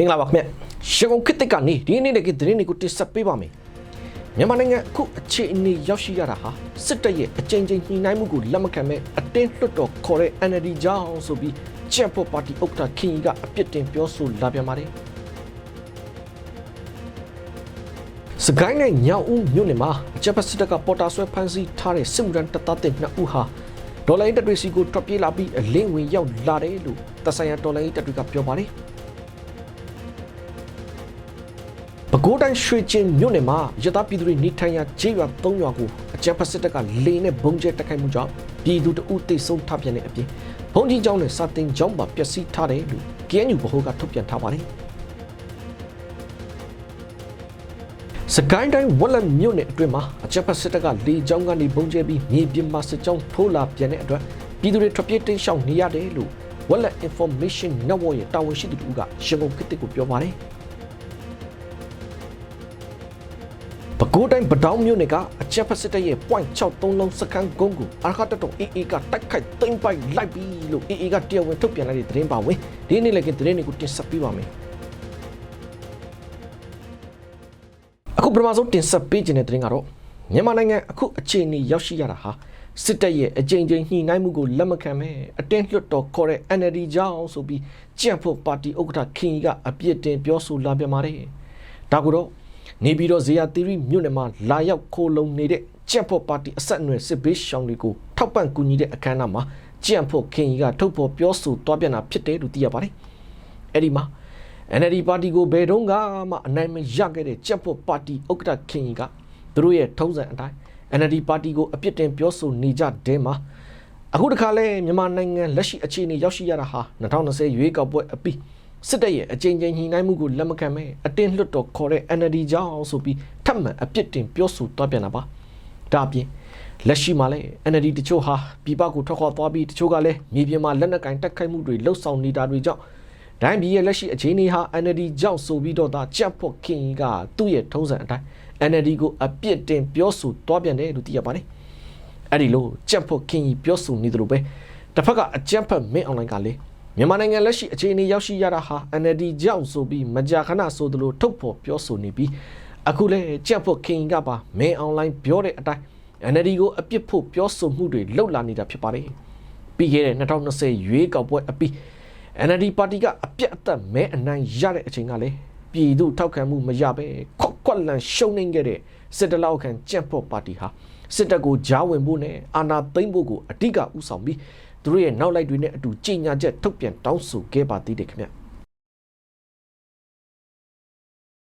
မင်္ဂလာပါခင်ဗျရှကုန်ခစ်တစ်ကနေဒီနေ့နေ့ကသတင်းတွေကိုတင်ဆက်ပေးပါမယ်မြန်မာနိုင်ငံအခုအခြေအနေရောက်ရှိရတာဟာစစ်တပ်ရဲ့အကြိမ်ကြိမ်ညှိနှိုင်းမှုကိုလက်မခံမဲ့အတင်းလွတ်တော်ခေါ်တဲ့ NLD ကြောင့်ဆိုပြီးချန်ဖို့ပါတီဥက္ကဋ္ဌခင်ကြီးကအပြစ်တင်ပြောဆိုလာပြန်ပါတယ်စကိုင်းနဲ့ညောင်ဦးမြို့နယ်မှာအချက်ပတ်စစ်တပ်ကပေါ်တာဆွဲဖမ်းဆီးထားတဲ့စစ်မှုထမ်းတပ်သားတဲ့နှစ်ဦးဟာဒေါ်လာရင်းတပ်တွေစီကိုထွက်ပြေးလာပြီးအလင်းဝင်ရောက်လာတယ်လို့တပ်ဆိုင်ရာဒေါ်လာရင်းတပ်တွေကပြောပါတယ် ပဲခူးတိုင်းရွှေကျင်မြို့နယ်မှာရသပြည်သူတွေနေထိုင်ရာကျေးရွာ၃ရွာကိုအကြမ်းဖက်စစ်တပ်ကလေနဲ့ဘုံကျဲတိုက်ခိုက်မှုကြောင့်ပြည်သူတအုပ်တိတ်ဆုံးထပြန်တဲ့အပြင်ဘုံကြီးကျောင်းနဲ့စာတင်ကျောင်းပါပျက်စီးထားတယ်လို့ KNU ဗဟိုကထုတ်ပြန်ထားပါတယ်။စကိုင်းတိုင်းဝက်လက်မြို့နယ်အတွင်းမှာအကြမ်းဖက်စစ်တပ်ကလေကျောင်းကနေဘုံကျဲပြီးမြေပြင်မှာစစ်ကြောင်းထိုးလာပြန်တဲ့အတွက်ပြည်သူတွေထွက်ပြေးတိမ်းရှောင်နေရတယ်လို့ဝက်လက် Information Network ရဲ့တာဝန်ရှိသူတို့ကရန်ကုန်ခေတ်ကိုပြောပါတယ်။ ပဲခူးတိုင်းပတောင်းမြို့နယ်ကအချက်ဖက်စစ်တပ်ရဲ့ .63 လုံးစကန်ကုန်းကိုအာခတ်တော် AA ကတိုက်ခိုက်သိမ်းပိုက်လိုက်ပြီလို့ AA ကတရားဝင်ထုတ်ပြန်လိုက်တဲ့သတင်းပါဝင်ဒီနေ့လည်းကသတင်းတွေကိုတင်ဆက်ပေးပါမယ်အခုပထမဆုံးတင်ဆက်ပေးခြင်းတဲ့သတင်းကတော့မြန်မာနိုင်ငံအခုအခြေအနေရောက်ရှိရတာဟာစစ်တပ်ရဲ့အကြိမ်ကြိမ်ညှိနှိုင်းမှုကိုလက်မခံမဲ့အတင်းလွတ်တော်ခေါ်တဲ့ NLD ကြောင့်ဆိုပြီးကြံ့ဖို့ပါတီဥက္ကဋ္ဌခင်ကြီးကအပြစ်တင်ပြောဆိုလာပြန်ပါတယ်ဒါကိုတော့ နေပြီးတော့ဇေယျသီရိမြို့နယ်မှာလာရောက်ခိုးလုံနေတဲ့ကြက်ဖို့ပါတီအဆက်အနွယ်စစ်ဘေးရှောင်တွေကိုထောက်ပံ့ကူညီတဲ့အခမ်းအနားမှာကြက်ဖို့ခင်ကြီးကထုတ်ဖော်ပြောဆိုသွားပြန်တာဖြစ်တယ်လို့သိရပါတယ်။အဲ့ဒီမှာ NLD ပါတီကိုဘယ်တော့မှအနိုင်မရခဲ့တဲ့ကြက်ဖို့ပါတီဥက္ကဋ္ဌခင်ကြီးကသူတို့ရဲ့ထုံးစံအတိုင်း NLD ပါတီကိုအပြစ်တင်ပြောဆိုနေကြတဲ့မှာအခုတခါလဲမြန်မာနိုင်ငံလက်ရှိအခြေအနေရောက်ရှိရတာဟာ2020ရွေးကောက်ပွဲအပြီး စစ်တပ်ရဲ့အကြိမ်ကြိမ်ညှိနှိုင်းမှုကိုလက်မခံမဲအတင်းလွတ်တော်ခေါ်တဲ့ NLD ကြောင့်ဆိုပြီးထပ်မံအပြစ်တင်ပြောဆိုသွားပြန်တာပါဒါအပြင်လက်ရှိမှာလည်း NLD တချို့ဟာပြည်ပကိုထွက်ခွာသွားပြီးတချို့ကလည်းမြေပြင်မှာလက်နက်ကင်တက်ခိုက်မှုတွေလှုပ်ဆောင်နေတာတွေကြောင့်ဒိုင်းပြည်ရဲ့လက်ရှိအခြေအနေဟာ NLD ကြောင့်ဆိုပြီးတော့ဒါကြက်ဖို့ခင်ကြီးကသူ့ရဲ့ထုံးစံအတိုင်း NLD ကိုအပြစ်တင်ပြောဆိုသွားပြန်တယ်လို့သိရပါတယ်အဲ့ဒီလိုကြက်ဖို့ခင်ကြီးပြောဆိုနေသလိုပဲတစ်ဖက်ကအကြက်ဖက်မင်းအွန်လိုင်းကလည်း မြန်မာနိုင်ငံလက်ရှိအခြေအနေရောက်ရှိရတာဟာ NLD ကြောင့်ဆိုပြီးမကြာခဏဆိုသလိုထုတ်ဖော်ပြောဆိုနေပြီးအခုလဲကြက်ဖို့ခင်ကပါမင်းအွန်လိုင်းပြောတဲ့အတိုင်း NLD ကိုအပြစ်ဖို့ပြောဆိုမှုတွေလှုပ်လာနေတာဖြစ်ပါတယ်ပြီးခဲ့တဲ့2020ရွေးကောက်ပွဲအပြီး NLD ပါတီကအပြတ်အသက်မဲအနိုင်ရတဲ့အချိန်ကလည်းပြည်သူထောက်ခံမှုမရပဲခွက်ခွက်လန်ရှုံနေခဲ့တဲ့စစ်တလောက်ခံကြက်ဖို့ပါတီဟာစစ်တပ်ကိုဂျားဝင်ဖို့နဲ့အာဏာသိမ်းဖို့ကိုအဓိကဥဆောင်ပြီး သူတို့ရဲ့နောက်လိုက်တွေနဲ့အတူကြေညာချက်ထုတ်ပြန်တောင်းဆိုခဲ့ပါသေးတယ်ခင်ဗျ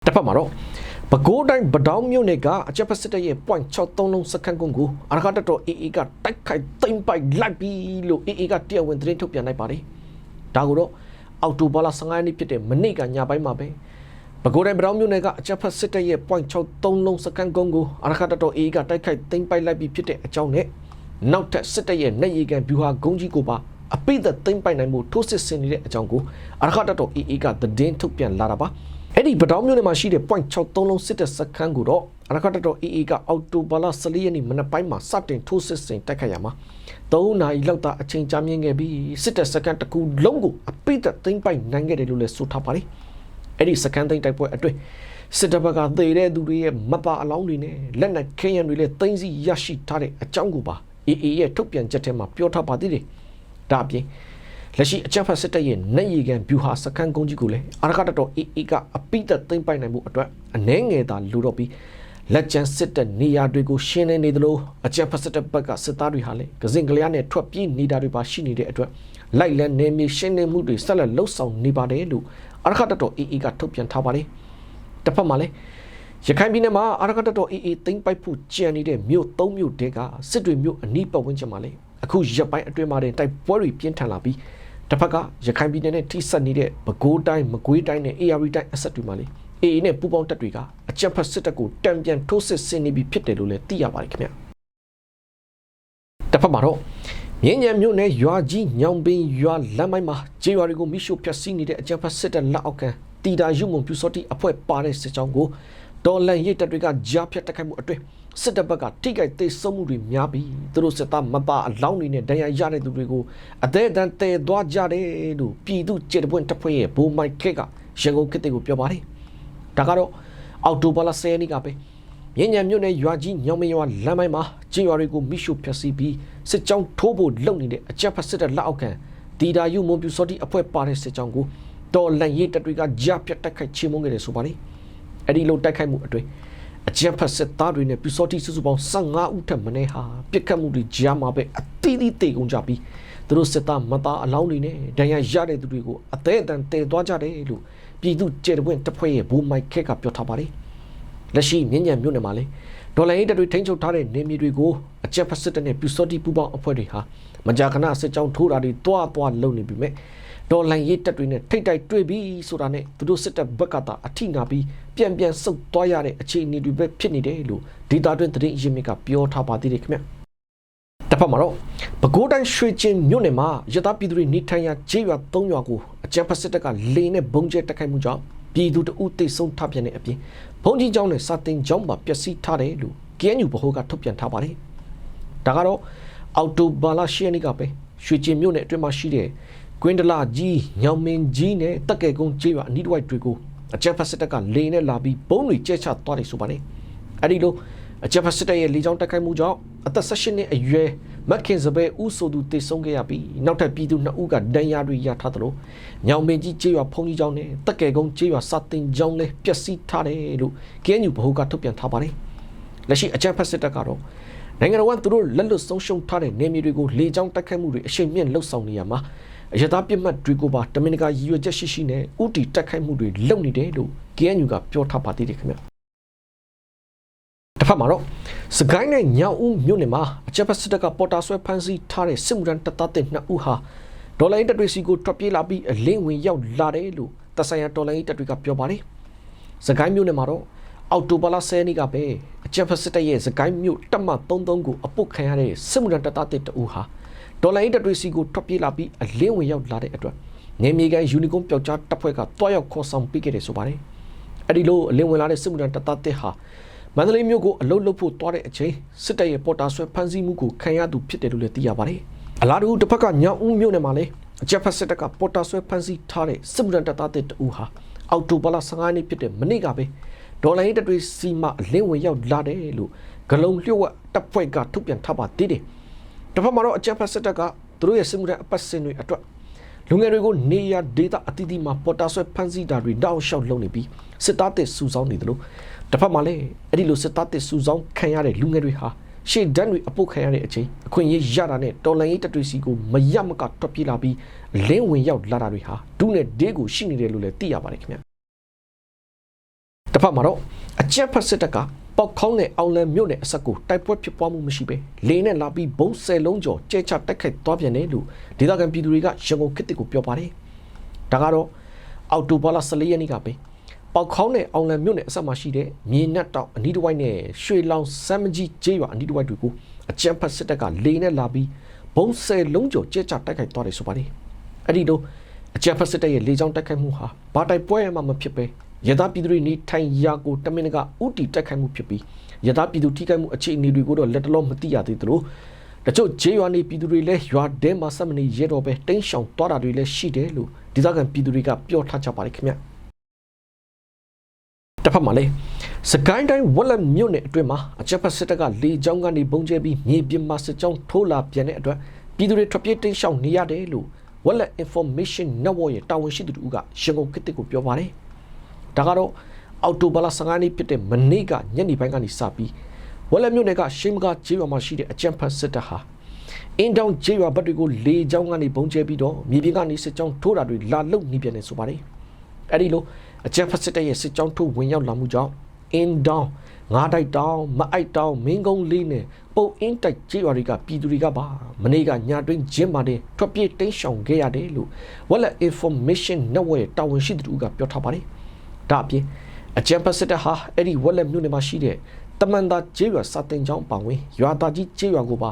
တစ်ဖက်မှာတော့ပဲခူးတိုင်းဗဒေါင်းမြို့နယ်ကအချက်ဖက်စစ်တပ်ရဲ့ .63 လုံးစခန်းကုန်းကိုအာရခတ်တော် AA ကတိုက်ခိုက်သိမ်းပိုက်လိုက်ပြီလို့ AA ကတရားဝင်သတင်းထုတ်ပြန်လိုက်ပါတယ်ဒါကိုတော့အောက်တိုဘာလ15ရက်နေ့ဖြစ်တဲ့မနေ့ကညပိုင်းမှာပဲပဲခူးတိုင်းဗဒေါင်းမြို့နယ်ကအချက်ဖက်စစ်တပ်ရဲ့ .63 လုံးစခန်းကုန်းကိုအာရခတ်တော် AA ကတိုက်ခိုက်သိမ်းပိုက်လိုက်ပြီဖြစ်တဲ့အကြောင်းနဲ့ နောက်ထပ်စစ်တပ်ရဲ့နေရီကန်ဗျူဟာဂုံးကြီးကိုပါအပိသက်သိမ့်ပိုင်နိုင်မှုထိုးစစ်ဆင်နေတဲ့အကြောင်းကိုအရခတ်တော် AA ကသတင်းထုတ်ပြန်လာတာပါအဲ့ဒီပတောင်းမြို့နယ်မှာရှိတဲ့ .63 လုံးစစ်တပ်စခန်းကိုတော့အရခတ်တော် AA ကအောက်တိုဘာလ14ရက်နေ့မနက်ပိုင်းမှာစတင်ထိုးစစ်ဆင်တိုက်ခိုက်ရမှာ3နာရီလောက်သာအချိန်ကြာမြင့်ခဲ့ပြီးစစ်တပ်စခန်းတစ်ခုလုံးကိုအပိသက်သိမ့်ပိုင်နိုင်ခဲ့တယ်လို့လည်းဆိုထားပါတယ်အဲ့ဒီစခန်းသိမ်းတိုက်ပွဲအတွင်းစစ်တပ်ဘက်ကသေတဲ့သူတွေရဲ့မပါအလောင်းတွေနဲ့လက်နက်ခဲယံတွေလည်းသိမ်းဆီးရရှိထားတဲ့အကြောင်းကိုပါ AA ရဲ့ထုတ်ပြန်ချက်ထဲမှာပြောထားပါသေးတယ်။ဒါအပြင်လက်ရှိအကြမ်းဖက်စစ်တပ်ရဲ့နေရီကန်ဗျူဟာစခန်းကုန်းကြီးကိုလည်းအာရခတတော် AA ကအပိသက်သိမ်းပိုက်နိုင်မှုအတွက်အနှဲငယ်သာလိုတော့ပြီးလက်ကျန်စစ်တပ်နေရာတွေကိုရှင်းနေနေသလိုအကြမ်းဖက်စစ်တပ်ဘက်ကစစ်သားတွေဟာလည်းကစင်ကလျားနဲ့ထွက်ပြေးနေတာတွေပါရှိနေတဲ့အတွက်လိုက်လံနေမြေရှင်းနေမှုတွေဆက်လက်လှုပ်ဆောင်နေပါတယ်လို့အာရခတတော် AA ကထုတ်ပြန်ထားပါတယ်။တစ်ဖက်မှာလည်း ရခိုင်ပြည်နယ်မှာအာရကတတော် AA သိမ်းပိုက်ဖို့ကြံနေတဲ့မြို့၃မြို့တဲကစစ်တွေမြို့အနီးပတ်ဝန်းကျင်မှာလေအခုရပ်ပိုင်းအတွင်းမှာတိုက်ပွဲတွေပြင်းထန်လာပြီးတစ်ဖက်ကရခိုင်ပြည်နယ်နဲ့ထိစပ်နေတဲ့ပဲခူးတိုင်းမကွေးတိုင်းနဲ့ AR တိုင်းအဆက်တွေမှာလေ AA နဲ့ပူးပေါင်းတပ်တွေကအကြက်ဖက်စစ်တပ်ကိုတံပြန်ထိုးစစ်ဆင်နေပြီဖြစ်တယ်လို့လည်းသိရပါတယ်ခင်ဗျတစ်ဖက်မှာတော့မြင်းညံမြို့နယ်ရွာကြီးညောင်ပင်ရွာလမ်းမိုင်းမှာကျေးရွာတွေကိုမိရှို့ဖျက်ဆီးနေတဲ့အကြက်ဖက်စစ်တပ်လက်အောက်ခံတီတာရုံမုံပြူစောတိအဖွဲ့ပါတဲ့စစ်ကြောင်းကို ဒေါ်လန်ရိတ်တပ်တွေကကြားဖြတ်တက်ခိုက်မှုအတွင်းစစ်တပ်ဘက်ကထိခိုက်သိဆုံးမှုတွေများပြီးသူတို့စစ်သားမပါအလောင်းတွေနဲ့ဒဏ်ရာရတဲ့သူတွေကိုအသေးအံတဲသွားကြတယ်လို့ပြည်သူကြေတပွင့်တပ်ဖွဲ့ရဲ့ဘိုးမိုက်ခက်ကရန်ကုန်ခေတ်တွေကိုပြောပါတယ်ဒါကတော့အောက်တိုဘာလ10ရက်နေ့ကပဲမြင်းညံမြို့နယ်ရွာကြီးညောင်မရွာလမ်းပိုင်းမှာကြေးရွာတွေကိုမိရှုဖျက်ဆီးပြီးစစ်ကြောင်းထိုးဖို့လုပ်နေတဲ့အကြက်ဖက်စစ်တဲ့လက်အောက်ခံတီတာယူမွန်ပြူစောတိအဖွဲ့ပါတဲ့စစ်ကြောင်းကိုတော်လန်ရေးတပ်တွေကကြားပြတ်တိုက်ခိုက်ချေမှုန်းခဲ့တယ်ဆိုပါတယ် အဲ့ဒီလိုတိုက်ခိုက်မှုအတွေ့အကြက်ဖက်စစ်သားတွေနဲ့ပြူစောတိစုစုပေါင်း15ဦးထက်မနည်းဟာပြစ်ခတ်မှုတွေကြားမှာပဲအသီးသီးတေကုန်ကြပြီးသူတို့စစ်သားမသားအလောင်းတွေနဲ့ဒဏ်ရာရတဲ့သူတွေကိုအသေးအတန်တည်သွားကြတယ်လို့ပြည်သူကျဲတပွင့်တပ်ဖွဲ့ရဲ့ဘူမိုက်ခက်ကပြောထားပါတယ်လက်ရှိမြင်းညံမြို့နယ်မှာလေဒေါ်လာရေးတပ်တွေထိန်းချုပ်ထားတဲ့နေမြေတွေကိုအကြက်ဖက်စစ်တပ်နဲ့ပြူစောတိပူပေါင်းအဖွဲ့တွေဟာမကြာခဏစစ်ကြောင်းထိုးတာတွေတွားတွားလုပ်နေပြီမဲ့ ဒေါ်လာရေးတပ်တွေနဲ့ထိတ်တိုက်တွေ့ပြီးဆိုတာနဲ့သူတို့စစ်တပ်ဘက်ကသာအထိနာပြီးပြန်ပြန်ဆုတ်သွားရတဲ့အခြေအနေတွေပဲဖြစ်နေတယ်လို့ဒေတာတွင်သတင်းရင်းမြစ်ကပြောထားပါသေးတယ်ခင်ဗျတစ်ဖက်မှာတော့ပဲခူးတိုင်းရွှေကျင်မြို့နယ်မှာရသပြည်သူတွေနေထိုင်ရာကျေးရွာ၃ရွာကိုအကြမ်းဖက်စစ်တပ်ကလေနဲ့ဘုံကျဲတိုက်ခိုက်မှုကြောင့်ပြည်သူတအုပ်သိဆုံးထပြန်တဲ့အပြင်ဘုံကြီးကျောင်းနဲ့စာတင်ကျောင်းပါပျက်စီးထားတယ်လို့ KNU ဗဟိုကထုတ်ပြန်ထားပါတယ်ဒါကတော့အော်တိုဘာလာရှီယနီကပဲရွှေကျင်မြို့နယ်အတွင်းမှာရှိတဲ့ ကွင်းဒလာကြီးညောင်မင်းကြီးနဲ့တက်ကဲကုန်းကျေးရွာအနီးတစ်ဝိုက်တွေကိုအကြမ်းဖက်စစ်တပ်ကလေနဲ့လာပြီးဘုံတွေကျဲချသွားတယ်ဆိုပါတယ်အဲ့ဒီလိုအကြမ်းဖက်စစ်တပ်ရဲ့လေကြောင်းတိုက်ခိုက်မှုကြောင့်အသက်16နှစ်အရွယ်မက်ခင်စပယ်ဦးဆိုသူတေဆုံးခဲ့ရပြီးနောက်ထပ်ပြည်သူ2ဦးကဒဏ်ရာတွေရထားသလိုညောင်မင်းကြီးကျေးရွာဖုန်ကြီးကျောင်းနဲ့တက်ကဲကုန်းကျေးရွာစာတင်ကျောင်းလည်းပျက်စီးထားတယ်လို့ KNU ဗဟိုကထုတ်ပြန်ထားပါတယ်လက်ရှိအကြမ်းဖက်စစ်တပ်ကတော့နိုင်ငံတော်ကသူတို့လက်လွတ်ဆုံးရှုံးထားတဲ့နေမြေတွေကိုလေကြောင်းတိုက်ခိုက်မှုတွေအရှိန်မြင့်လှုပ်ဆောင်နေရမှာ အရသာပြစ်မှတ်တွေကိုပါတမင်တကာရည်ရွယ်ချက်ရှိရှိနဲ့ဥတီတိုက်ခိုက်မှုတွေလုပ်နေတယ်လို့ KNU ကပြောထားပါသေးတယ်ခင်ဗျတစ်ဖက်မှာတော့စကိုင်းနဲ့ညောင်ဦးမြို့နယ်မှာအကြမ်းဖက်စစ်တပ်ကပေါ်တာဆွဲဖမ်းဆီးထားတဲ့စစ်မှုထမ်းတပ်သားတဲ့နှစ်ဦးဟာဒေါ်လာရင်းတပ်တွေစီကိုထွက်ပြေးလာပြီးအလင်းဝင်ရောက်လာတယ်လို့တပ်ဆိုင်ရာဒေါ်လာရင်းတပ်တွေကပြောပါတယ်စကိုင်းမြို့နယ်မှာတော့အော်တိုဘာလ10ရက်နေ့ကပဲအကြမ်းဖက်စစ်တပ်ရဲ့စကိုင်းမြို့တပ်မ33ကိုအပုတ်ခံရတဲ့စစ်မှုထမ်းတပ်သားတဲ့တဦးဟာ ဒေါ်လာရင်းတပ်တွေစီကိုထွက်ပြေးလာပြီးအလင်းဝင်ရောက်လာတဲ့အတွက်နေမြေကန်ယူနီကွန်ပျောက်ကြားတပ်ဖွဲ့ကတွားရောက်ခေါ်ဆောင်ပေးခဲ့တယ်ဆိုပါတယ်အဲ့ဒီလိုအလင်းဝင်လာတဲ့စစ်မှုထမ်းတပ်သားတဲ့ဟာမန္တလေးမြို့ကိုအလုတ်လုတ်ဖို့တွားတဲ့အချိန်စစ်တပ်ရဲ့ပေါ်တာဆွဲဖမ်းဆီးမှုကိုခံရသူဖြစ်တယ်လို့လည်းသိရပါတယ်။အလားတူတစ်ဖက်ကညောင်ဦးမြို့နယ်မှာလည်းအကြက်ဖက်စစ်တပ်ကပေါ်တာဆွဲဖမ်းဆီးထားတဲ့စစ်မှုထမ်းတပ်သားတဲ့တူဟာအောက်တိုဘာလ15ရက်နေ့ဖြစ်တဲ့မနေ့ကပဲဒေါ်လာရေးတပ်တွေစီမအလင်းဝင်ရောက်လာတယ်လို့ဂလုံလျှို့ဝှက်တပ်ဖွဲ့ကထုတ်ပြန်ထားပါသေးတယ်။ တစ်ဖက်မှာတော့အကြက်ဖက်စစ်တပ်ကသူတို့ရဲ့စစ်မှုထမ်းအပတ်စဉ်တွေအတွက်လူငယ်တွေကိုနေရဒေတာအသီးသီးမှာပေါ်တာဆွဲဖမ်းဆီးတာတွေတောက်လျှောက်လုပ်နေပြီးစစ်သားတဲ့စုဆောင်းနေတယ်လို့တစ်ဖက်မှာလည်းအဲ့ဒီလိုစစ်သားတစ်စုဆောင်းခံရတဲ့လူငယ်တွေဟာရှေ့ဒန်းတွေအပုတ်ခံရတဲ့အချိန်အခွင့်အရေးရတာနဲ့တော်လန်ရေးတပ်တွေစီကိုမရမကထွက်ပြေးလာပြီးလင်းဝင်ရောက်လာတာတွေဟာဒုနဲ့ဒေးကိုရှိနေတယ်လို့လည်းသိရပါတယ်ခင်ဗျတစ်ဖက်မှာတော့အကြက်ဖက်စစ်တပ်က ပေါက်ခေါင်းနဲ့အောင်လန်မြို့နယ်အဆက်ကိုတိုက်ပွဲဖြစ်ပွားမှုမရှိပဲလေနဲ့လာပြီးဘုံဆယ်လုံးကျော်ကျဲချတိုက်ခိုက်သွားပြန်တယ်လို့ဒေသခံပြည်သူတွေကရန်ကုန်ခေတ်တစ်ကိုပြောပါတယ်ဒါကတော့အော်တိုဘာလ14ရက်နေ့ကပဲပေါက်ခေါင်းနဲ့အောင်လံမြို့နယ်အဆက်မှာရှိတဲ့မြေနက်တောင်အနီးတစ်ဝိုက်နဲ့ရွှေလောင်စမ်းမကြီးကျေးရွာအနီးတစ်ဝိုက်တွေကိုအကြမ်းဖက်စစ်တပ်ကလေနဲ့လာပြီးဘုံဆယ်လုံးကျော်ကျဲချတိုက်ခိုက်သွားတယ်ဆိုပါတယ်အဲ့ဒီတော့အကြမ်းဖက်စစ်တပ်ရဲ့လေကြောင်းတိုက်ခိုက်မှုဟာဘာတိုက်ပွဲမှမဖြစ်ပဲ ရသပြည်သူတွေနေထိုင်ရာကိုတမင်ကဥတီတိုက်ခိုက်မှုဖြစ်ပြီးရသပြည်သူထိခိုက်မှုအခြေအနေတွေကိုတော့လက်တလုံးမသိရသေးသလိုတချို့ဂျေးရွာနေပြည်သူတွေလည်းရွာတဲမှာဆက်မနေရတော့ပဲတိန့်ရှောင်သွားတာတွေလည်းရှိတယ်လို့ဒေသခံပြည်သူတွေကပြောထားကြပါတယ်ခင်ဗျတစ်ဖက်မှာလည်းစကိုင်းတိုင်းဝက်လက်မြို့နယ်အတွင်းမှာအချက်ဖက်စစ်တပ်ကလေကြောင်းကနေပုံကျဲပြီးမြေပြင်မှာစစ်ကြောင်းထိုးလာပြန်တဲ့အတွက်ပြည်သူတွေထွက်ပြေးတိန့်ရှောင်နေရတယ်လို့ဝက်လက် information network ရဲ့တာဝန်ရှိသူတို့ကရန်ကုန်ခေတ်ကိုပြောပါတယ် ဒါကတော့အော်တိုဘာလ15ရက်နေ့ဖြစ်တဲ့မနေ့ကညနေပိုင်းကနေစပြီးဝက်လက်မြို့နယ်ကရှိမကကျေးရွာမှာရှိတဲ့အကြံဖတ်စစ်တပ်ဟာအင်းတောင်ကျေးရွာဘက်တွေကိုလေကြောင်းကနေပုံကျဲပြီးတော့မြေပြင်ကနေစစ်ကြောင်းထိုးတာတွေလာလုံနေပြန်နေဆိုပါတယ်အဲ့ဒီလိုအကြံဖတ်စစ်တပ်ရဲ့စစ်ကြောင်းထိုးဝင်ရောက်လာမှုကြောင့်အင်းတောင်ငါးတိုက်တောင်မအိုက်တောင်မင်းကုန်းလေးနဲ့ပုတ်အင်းတိုက်ကျေးရွာတွေကပြည်သူတွေကပါမနေ့ကညာတွင်းဂျင်းမာတဲ့ထွက်ပြေးတိမ်းရှောင်ခဲ့ရတယ်လို့ဝက်လက် information network ရဲ့တာဝန်ရှိသူကပြောထားပါတယ် ဒါအပြင်အကြံဖတ်စစ်တပ်ဟာအဲ့ဒီဝက်လက်မြို့နယ်မှာရှိတဲ့တမန်တာကျေးရွာစာတင်ကျောင်းပါဝင်ရွာသားကြီးကျေးရွာကိုပါ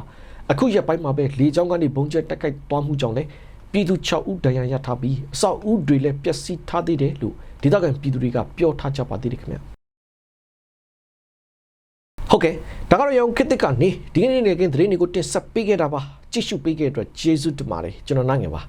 အခုရက်ပိုင်းမှာပဲလေကြောင်းကနေဘုံကျဲတက်ခိုက်သွားမှုကြောင့်လည်းပြည်သူ6ဦးဒဏ်ရာရထားပြီးအဆောက်အဦတွေလည်းပျက်စီးထားသေးတယ်လို့ဒေသခံပြည်သူတွေကပြောထားကြပါသေးတယ်ခင်ဗျဟုတ်ကဲ့ဒါကတော့ရောင်ခေတ်ကနေဒီကနေ့နေ့ကင်းသတင်းတွေကိုတင်ဆက်ပေးခဲ့တာပါကြည့်ရှုပေးခဲ့တဲ့အတွက်ကျေးဇူးတင်ပါတယ်ကျွန်တော်နိုင်ငယ်ပါ